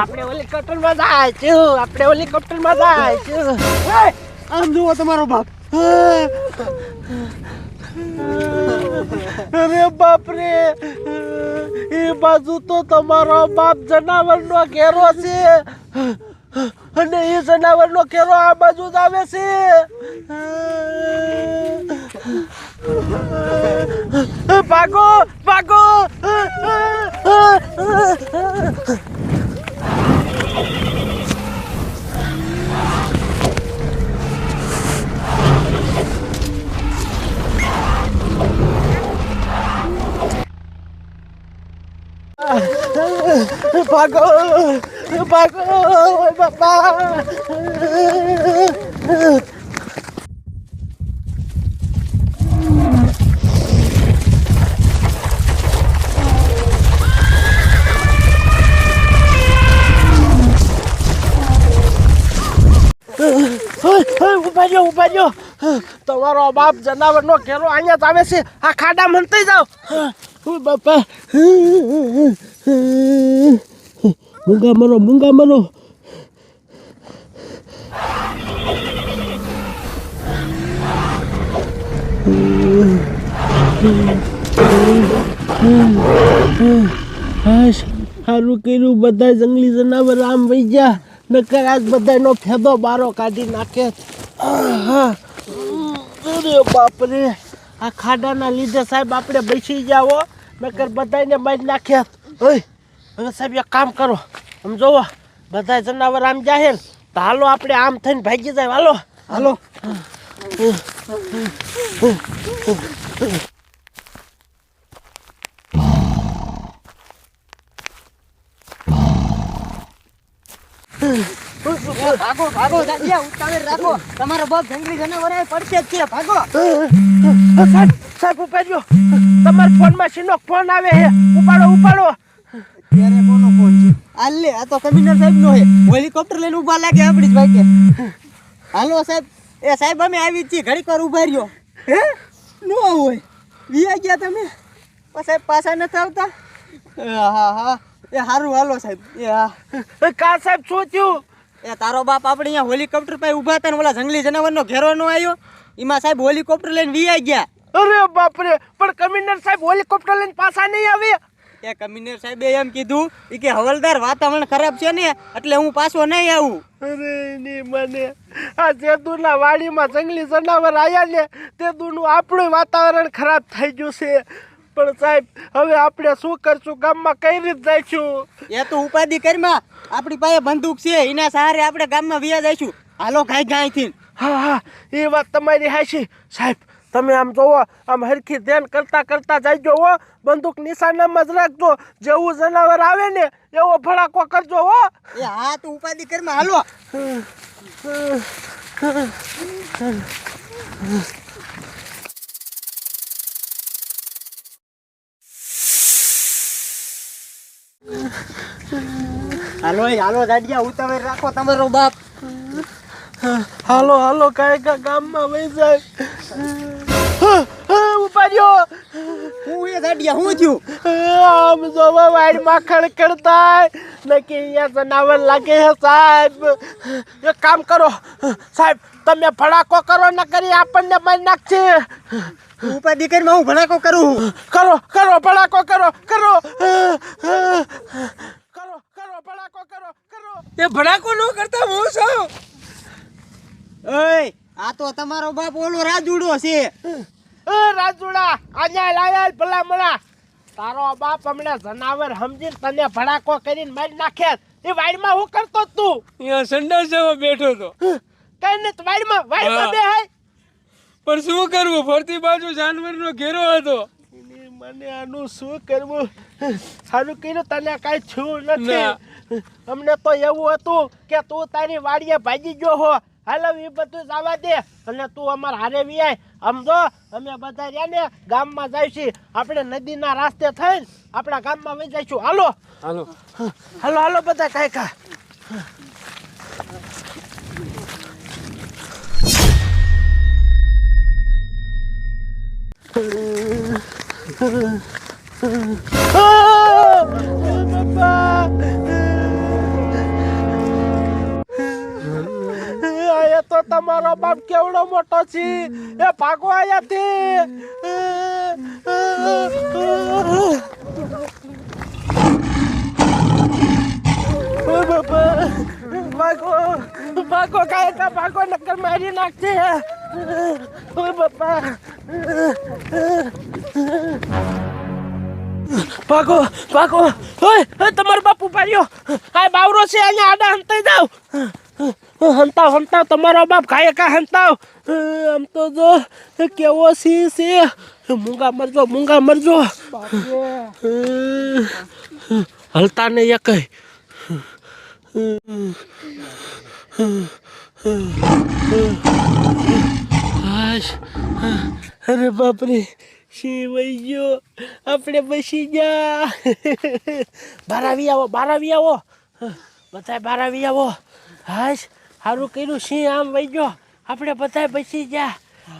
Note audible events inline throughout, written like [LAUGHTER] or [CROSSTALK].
આપણે હેલિકોપ્ટરમાં જાય છે, આપણે હેલિકોપ્ટરમાં જાય છે. આમ જુઓ તમારો બાપ. અરે બાપ રે એ બાજુ તો તમારો બાપ જનાવરનો ઘેરો છે. અને એ જનાવરનો ઘેરો આ બાજુ જ આવે છે. ભાગો ભાગો. ભાગો ભાગો બાપા. ઊભા રહ્યો તમારો બાપ જનાવરનો ઘેરો અહીંયા જ આવે છે. આ ખાડા મનતી જાઓ. બાપા. મૂંગા મરો મૂંગા મરો. સારું કર્યું. બધા જંગલી જનાવર આમ વહી ગયા. નકર આજ બધાનો ફેદો બારો કાઢી નાખે. અરે બાપરે. આ ખાડાના લીધે સાહેબ આપણે બેસી જાઓ નકર બધાને મારી નાખ્યા ઓય હવે સાહેબ એક કામ કરો. આમ જોવો બધા જનાવર આમ જાહેર તો હાલો આપણે આમ થઈને ભાગી જાય. હાલો. હાલો. ભાગો ભાગો દાદિયા ઉતાવળ રાખો. તમારો બાપ જંગલી જનાવર પડશે જ છે ભાગો. સાહેબ સાહેબ ઉપાડ્યો તમારા ફોનમાં શીનો ફોન આવે હે? ઉપાડો ઉપાડો. ત્યારે કોનો ફોન છે? હાલ લે આ તો કમિશનર સાહેબ નો હે હેલિકોપ્ટર લઈને ઊભા લાગે આપણી જ ભાઈ હાલો સાહેબ એ સાહેબ અમે આવી જ છીએ. ઘડીક વાર ઊભા રહ્યો. હે? નો હોય. વિયા ગયા તમે? પણ સાહેબ પાછા નથી આવતા? એ હા હા. એ સારું હાલો સાહેબ. એ હા. કા સાહેબ શું થયું? એ તારો બાપ આપણે અહીંયા હેલિકોપ્ટર પાસે ઊભા હતા ને ઓલા જંગલી જનાવરનો ઘેરો નો આવ્યો. એમાં સાહેબ હેલિકોપ્ટર લઈને વિયા ગયા. અરે બાપરે પણ કમિશનર સાહેબ હેલિકોપ્ટર લઈને પાછા નહીં આવે? એ કમિશનર સાહેબે એમ કીધું એ કે હવલદાર વાતાવરણ ખરાબ છે ને એટલે હું પાછો નહીં આવું. અરે ની મને આ જેતુના વાડીમાં જંગલી જનાવર આયા ને તેદુનું આપણું વાતાવરણ ખરાબ થઈ ગયું છે. પણ સાહેબ હવે આપણે શું કરશું? ગામમાં કઈ રીતે જઈશું? એ તો ઉપાધિ કરીમાં. આપણી પાસે બંદૂક છે એના સહારે આપણે ગામમાં વ્યા જઈશું. હાલો ગાય ગાયથી. હા હા એ વાત તમારી હાશી સાહેબ તમે આમ જોવો આમ હરખી ધ્યાન કરતા કરતા જાયજો હો. બંદૂક નિશાનામાં જ રાખજો. જેવું જનાવર આવે ને એવો ભડાકો કરજો હો. એ હા તો ઉપાધિ કરીમાં હાલો. હાલો હાલો દાડિયા ઉતાવળ રાખો તમારો બાપ. હાલો હાલો કાંઈ ગામમાં વહી જાય. હા, હા, એ દાડિયા હું થયું? આમ જોવા વાડીમાં ખડખડતા નક્કી અહીંયા જનાવર લાગે સાહેબ. એક કામ કરો. સાહેબ તમે ભડાકો કરો ન કરી આપણને મારી નાખશે. ઉપાધિ કરીમાં હું ભડાકો કરું કરો કરો ભડાકો કરો કરો. કરો કરો ભડાકો કરો કરો. તે ભડાકો ન કરતા હું છું ઓય આ તો તમારો બાપ ઓલો રાજુડો છે. એ રાજુડા અહીંયા લાયા ભલા મળા તારો બાપ હમણાં જનાવર સમજીને તને ભડાકો કરીને મારી નાખે એ વાડીમાં હું કરતો તું? અહીંયા સંડાસામાં બેઠો તો કઈ ને વાડીમાં વાડીમાં બે હાય પણ શું કરવું? ફરતી બાજુ જાનવરનો ઘેરો હતો. મને આનું શું કરવું? સારું કર્યું તને કાંઈ થયું નથી. અમને તો એવું હતું કે તું તારી વાડીએ ભાગી ગયો હો. હાલો એ બધું જવા દે. અને તું અમાર હારે વિયાય. આમ જો અમે બધા રહ્યા ને ગામમાં જઈશું. આપણે નદીના રાસ્તે થઈને આપણા ગામમાં વહી જઈશું. હાલો. હાલો. હાલો હાલો બધા કાંઈ કા બાપા તમારો બાપ કેવડો મોટો છે? એ ભાગો અહીંયાથી. ભાગો ભાગો કાંઈ કા ભાગો નક્કર મારી નાખશે ઓ બાપા. ભાગો ઓય ઓય, તમારો બાપુ પાડ્યો આ બાવરો છે? અહીંયા આડા અંતે જાવ હંતાવ હંતાવ તમારો બાપ ખાય કા હંતાવ? આમ તો જો કેવો સી છે? મૂંગા મરજો મૂંગા મરજો. હલતા ને એક અરે બાપરે શી વઈ ગયો. આપણે બસી ગયા. બાર આવી આવો બાર આવી આવો. બધા બાર આવી આવો. હાશ સારું કર્યું સિંહ આમ વહી ગયો આપણે બધા બચી ગયા.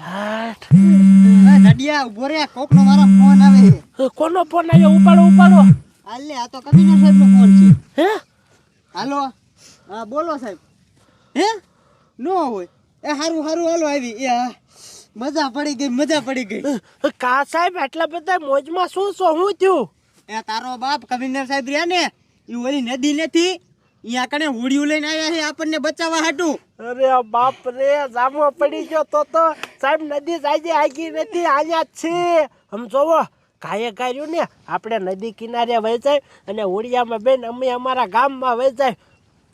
હાથ એ જડિયા ઊભો રે કોકનો મારો ફોન આવે કોનો ફોન આવ્યો? ઉપાડો ઉપાડો. હાલે આ તો કમિશનર સાહેબનો ફોન છે. હે? હાલો હા બોલો સાહેબ. હે? નો હોય. એ હારું હારું હાલો આવી. એ મજા પડી ગઈ મજા પડી ગઈ. કા સાહેબ એટલા બધા મોજમાં શું શું હું થયું? એ તારો બાપ કમિશનર સાહેબ રહ્યા ને એ ઓલી નદી નથી અહીંયા કને હોડિયું લઈને આવ્યા છે, આપણને બચાવવા હાટું. અરે બાપ રે, જામો પડી ગયો તો તો સાહેબ નદી જાજે આગી નથી, આયા છે. હમ જોવો, કાયે કર્યું ને, આપણે નદી કિનારે વહી જાય અને હોડિયામાં બેન અમે અમારા ગામમાં વહી જાય.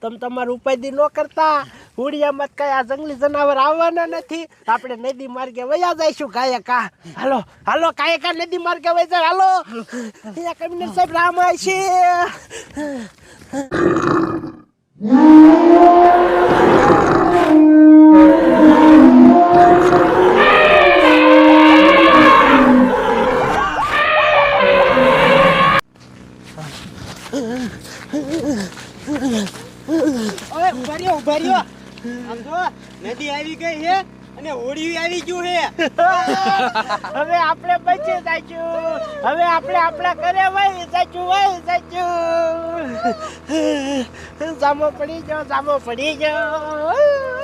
તમે તમારું ઉપાધિ ન કરતા. હોડિયામાં કઈ આ જંગલી જનાવર આવવાના નથી. આપણે નદી માર્ગે વયા જઈશું ગાયકા. હાલો હાલો કાયકા નદી માર્ગે વહી જાય હાલો. અહીંયા કમિશનર સાહેબ રામ છે. ઓય નદી આવી ગઈ છે અને હોળી આવી ગયું છે [LAUGHS] હવે આપણે બચી સાચું હવે આપણે આપણા ઘરે વહી સાચું વહી સાચું સામો [LAUGHS] પડી ગયો સામો પડી ગયો.